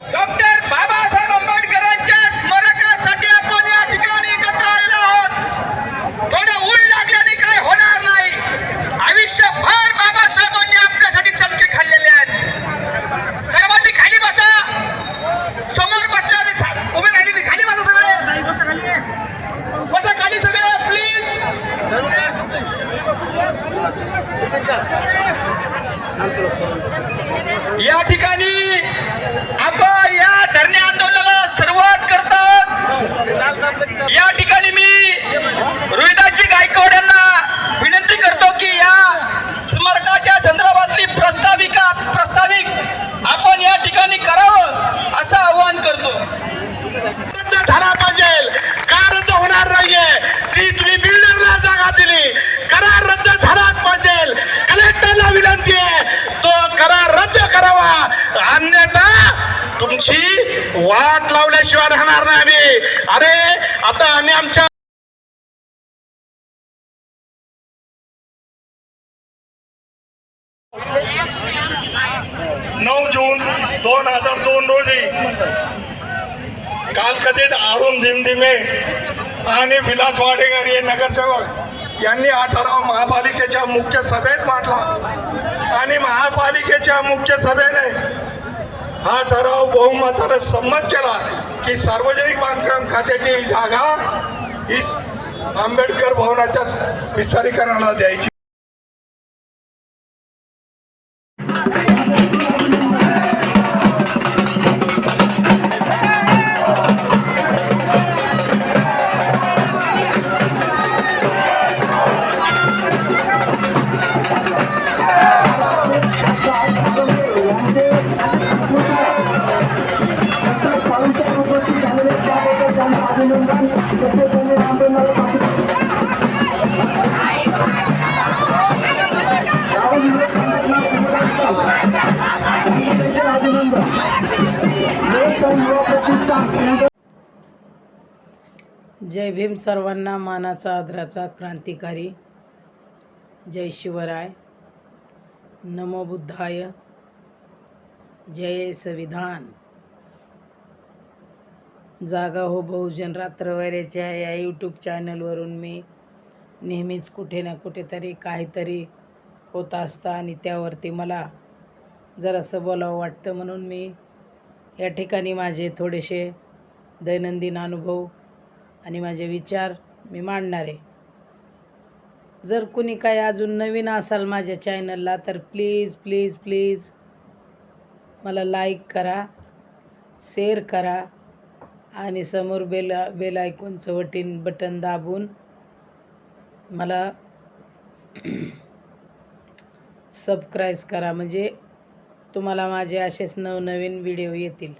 Doctor! वाट लावल्याशिवाय राहणार नाही आम्ही. अरे आता आम्ही आमच्या नऊ जून दोन हजार दोन रोजी कालकथित अरुण धिमधिमे आणि विलास वाडेकर हे नगरसेवक यांनी हा ठराव महापालिकेच्या मुख्य सभेत मांडला आणि महापालिकेच्या मुख्य सभेने हा ठराव बहुमताने संमत केला की सार्वजनिक बांधकाम खात्याची जागा ही आंबेडकर भवनाच्या विस्तारीकरणाला द्यायची. जय भीम सर्वांना मानाचा आदराचा क्रांतिकारी. जय शिवराय. नमो बुद्धाय. जय संविधान. जागा हो बहुजन रात्रवाऱ्याच्या या यूट्यूब चॅनलवरून मी नेहमीच कुठे ना कुठेतरी काहीतरी होत असतं आणि त्यावरती मला जरासं बोलावं वाटतं म्हणून मी या ठिकाणी माझे थोडेसे दैनंदिन अनुभव आणि माझे विचार मी मांडणार आहे. जर कुणी काय अजून नवीन असाल माझ्या चॅनलला तर प्लीज प्लीज प्लीज मला लाईक करा शेअर करा आणि समोर बेल बेल आयकॉनचं वटीन बटन दाबून मला सबस्क्राईब करा. म्हणजे तुम्हाला माझे असेच नवनवीन व्हिडिओ येतील.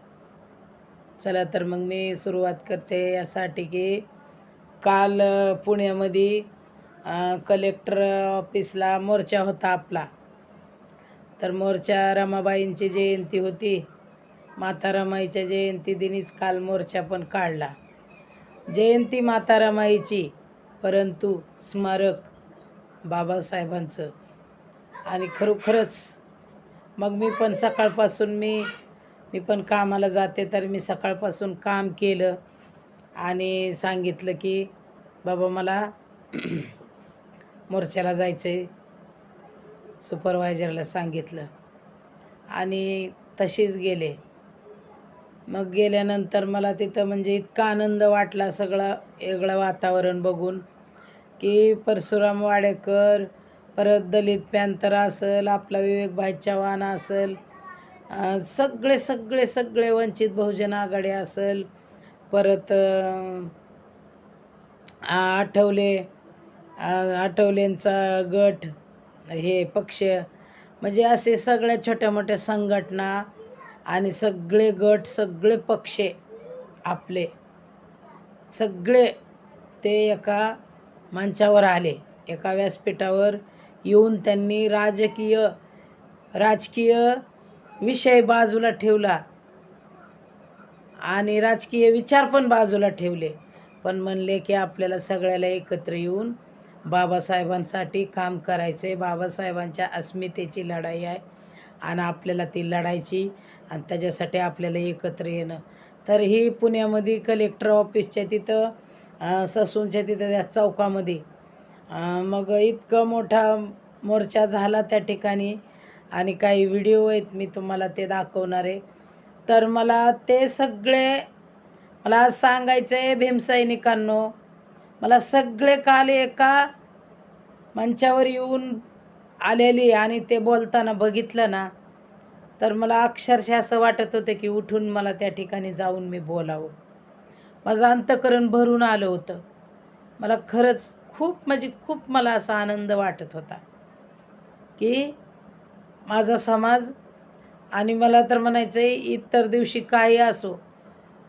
चला तर मग मी सुरुवात करते यासाठी की काल पुण्यामध्ये कलेक्टर ऑफिसला मोर्चा होता आपला. तर मोर्चा रमाबाईंची जयंती होती. माता रमाईच्या जयंती दिनीच काल मोर्चा पण काढला. जयंती माता रमाईची परंतु स्मारक बाबासाहेबांचं. आणि खरोखरच मग मी पण सकाळपासून मी मी पण कामाला जाते तर मी सकाळपासून काम केलं आणि सांगितलं की बाबा मला मोर्चाला जायचं आहे सुपरवायझरला सांगितलं. आणि तशीच गेले. मग गेल्यानंतर मला तिथं म्हणजे इतका आनंद वाटला सगळं वेगळं वातावरण बघून की परशुराम वाडेकर परत दलित पॅंतर असेल आपला विवेक भाई चव्हाण असेल सगळे सगळे सगळे वंचित बहुजन आघाडी असेल परत आठवले आठवलेंचा गट हे पक्ष म्हणजे असे सगळ्या छोट्या मोठ्या संघटना आणि सगळे गट सगळे पक्ष आपले सगळे ते एका मंचावर आले एका व्यासपीठावर येऊन त्यांनी राजकीय राजकीय विषय बाजूला ठेवला. आणि राजकीय विचार पण बाजूला ठेवले. पण म्हणले की आपल्याला सगळ्याला एकत्र येऊन बाबासाहेबांसाठी काम करायचं आहे बाबासाहेबांच्या अस्मितेची लढाई आहे. आणि आपल्याला ती लढायची आणि त्याच्यासाठी आपल्याला एकत्र येणं. तर ही पुण्यामध्ये कलेक्टर ऑफिसच्या तिथं ससूनच्या तिथं त्या चौकामध्ये मग इतकं मोठा मोर्चा झाला त्या ठिकाणी. आणि काही व्हिडिओ आहेत मी तुम्हाला ते दाखवणार आहे. तर मला ते सगळे मला सांगायचं आहे भीमसैनिकांनो मला सगळे काल एका मंचावर येऊन आलेली आणि ते बोलताना बघितलं ना तर मला अक्षरशः असं वाटत होतं की उठून मला त्या ठिकाणी जाऊन मी बोलावं. माझं अंतकरण भरून आलं होतं. मला खरंच खूप म्हणजे खूप मला असा आनंद वाटत होता की माझा समाज आणि मला तर म्हणायचं आहे इतर दिवशी काही असो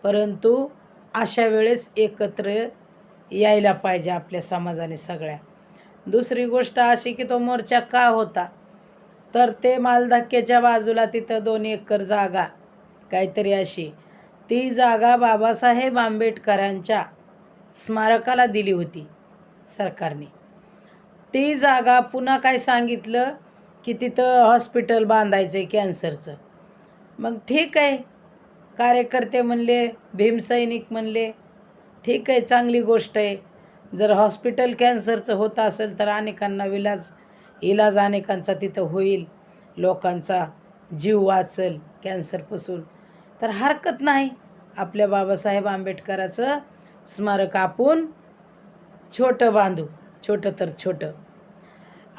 परंतु अशा वेळेस एकत्र यायला पाहिजे आपल्या समाजाने सगळ्या. दुसरी गोष्ट अशी की तो मोर्चा का होता? तर ते मालधक्क्याच्या बाजूला तिथं दोन एकर जागा काहीतरी अशी. ती जागा बाबासाहेब आंबेडकरांच्या स्मारकाला दिली होती सरकारने. ती जागा पुन्हा काय सांगितलं? की तिथं हॉस्पिटल बांधायचं आहे कॅन्सरचं. मग ठीक आहे. कार्यकर्ते म्हणले भीमसैनिक म्हणले ठीक आहे चांगली गोष्ट आहे. जर हॉस्पिटल कॅन्सरचं होत असेल तर अनेकांना विलाज इलाज अनेकांचा तिथं होईल. लोकांचा जीव वाचल कॅन्सरपासून तर हरकत नाही. आपल्या बाबासाहेब आंबेडकराचं स्मारक आपण छोटं बांधू. छोटं तर छोटं.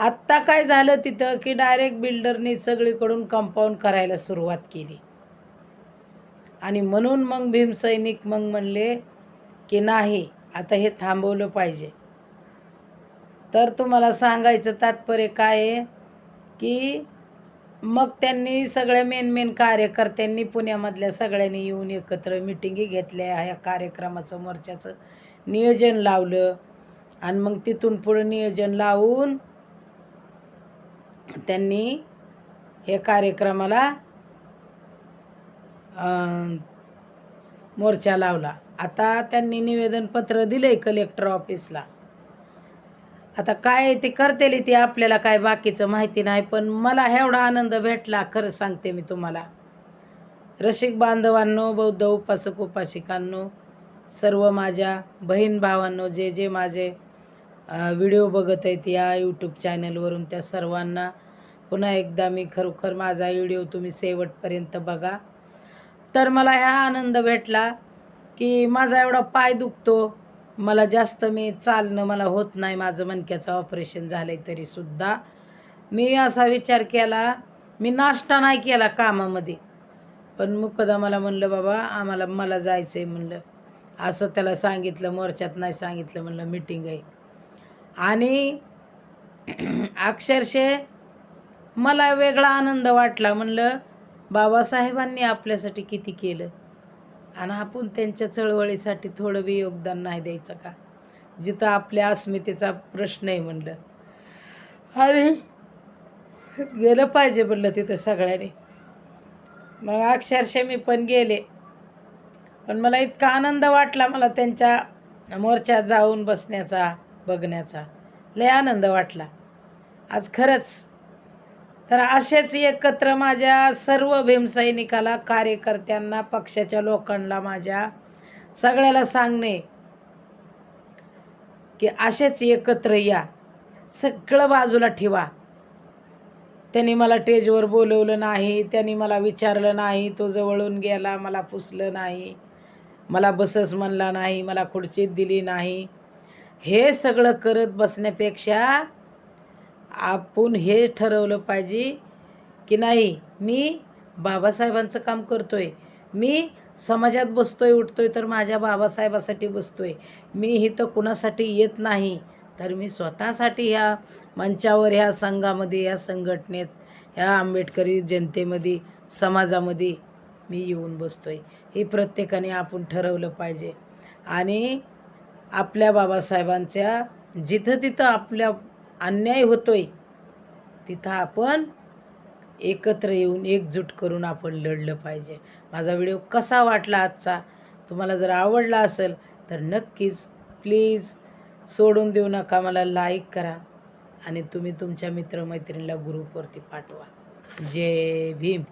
आत्ता काय झालं तिथं की डायरेक्ट बिल्डरनी सगळीकडून कंपाऊंड करायला सुरुवात केली. आणि म्हणून मग भीमसैनिक मग म्हणले की नाही आता हे थांबवलं पाहिजे. तर तुम्हाला सांगायचं तात्पर्य काय आहे? की मग त्यांनी सगळ्या मेन मेन कार्यकर्त्यांनी पुण्यामधल्या सगळ्यांनी येऊन एकत्र मिटिंगी घेतल्या. ह्या कार्यक्रमाचं मोर्चाचं नियोजन लावलं. आणि मग तिथून पुढं नियोजन लावून त्यांनी हे कार्यक्रमाला मोर्चा लावला. आता त्यांनी निवेदनपत्र दिलं आहे कलेक्टर ऑफिसला आता काय ते करतेली ते आपल्याला काय बाकीचं माहिती नाही पण मला एवढा आनंद भेटला खरं सांगते मी तुम्हाला. रसिक बांधवांनो बौद्ध उपासक उपासिकांनो सर्व माझ्या बहीण भावांनो जे जे माझे व्हिडिओ बघत आहेत या यूट्यूब चॅनलवरून त्या सर्वांना पुन्हा एकदा मी खरोखर माझा व्हिडिओ तुम्ही शेवटपर्यंत बघा. तर मला ह्या आनंद भेटला की माझा एवढा पाय दुखतो. मला जास्त मी चालणं मला होत नाही. माझं मणक्याचं ऑपरेशन झालं आहे तरीसुद्धा मी असा विचार केला मी नाश्ता नाही केला कामामध्ये. पण मुकदा मला म्हणलं बाबा आम्हाला मला जायचं आहे म्हणलं. असं त्याला सांगितलं मोर्चात नाही सांगितलं म्हणलं मिटिंग आहे. आणि अक्षरशः मला वेगळा आनंद वाटला म्हणलं बाबासाहेबांनी आपल्यासाठी किती केलं? आणि आपण त्यांच्या चळवळीसाठी थोडं बी योगदान नाही द्यायचं का? जिथं आपल्या अस्मितेचा प्रश्न आहे म्हणलं. आणि गेलं पाहिजे म्हणलं तिथं सगळ्यांनी. मग अक्षरशः मी पण गेले. पण मला इतका आनंद वाटला मला त्यांच्या मोर्चात जाऊन बसण्याचा बघण्याचा. लय आनंद वाटला. आज खरंच तर असेच एकत्र माझ्या सर्व भीमसैनिकाला कार्यकर्त्यांना पक्षाच्या लोकांना माझ्या सगळ्याला सांगणे की असेच एकत्र या. सगळं बाजूला ठेवा. त्यांनी मला टेजवर बोलवलं नाही त्यांनी मला विचारलं नाही तो जवळून गेला मला पुसलं नाही मला बसच म्हणला नाही मला खुर्चीत दिली नाही. हे सगळं करत बसण्यापेक्षा आपण हे ठरवलं पाहिजे की नाही मी बाबासाहेबांचं काम करतो आहे मी समाजात बसतोय उठतोय तर माझ्या बाबासाहेबासाठी बसतोय मी इथं कुणासाठी येत नाही तर मी स्वतःसाठी ह्या मंचावर ह्या संघामध्ये ह्या संघटनेत ह्या आंबेडकरी जनतेमध्ये समाजामध्ये मी येऊन बसतोय. हे प्रत्येकाने आपण ठरवलं पाहिजे. आणि आपल्या बाबासाहेबांच्या जिथं तिथं आपल्या अन्याय होतोय तिथं आपण एकत्र येऊन एकजूट करून आपण लढलं पाहिजे. माझा व्हिडिओ कसा वाटला आजचा? तुम्हाला जर आवडला असेल तर नक्कीच प्लीज सोडून देऊ नका. मला लाईक करा आणि तुम्ही तुमच्या मित्रमैत्रिणीला ग्रुपवरती पाठवा. जय भीम.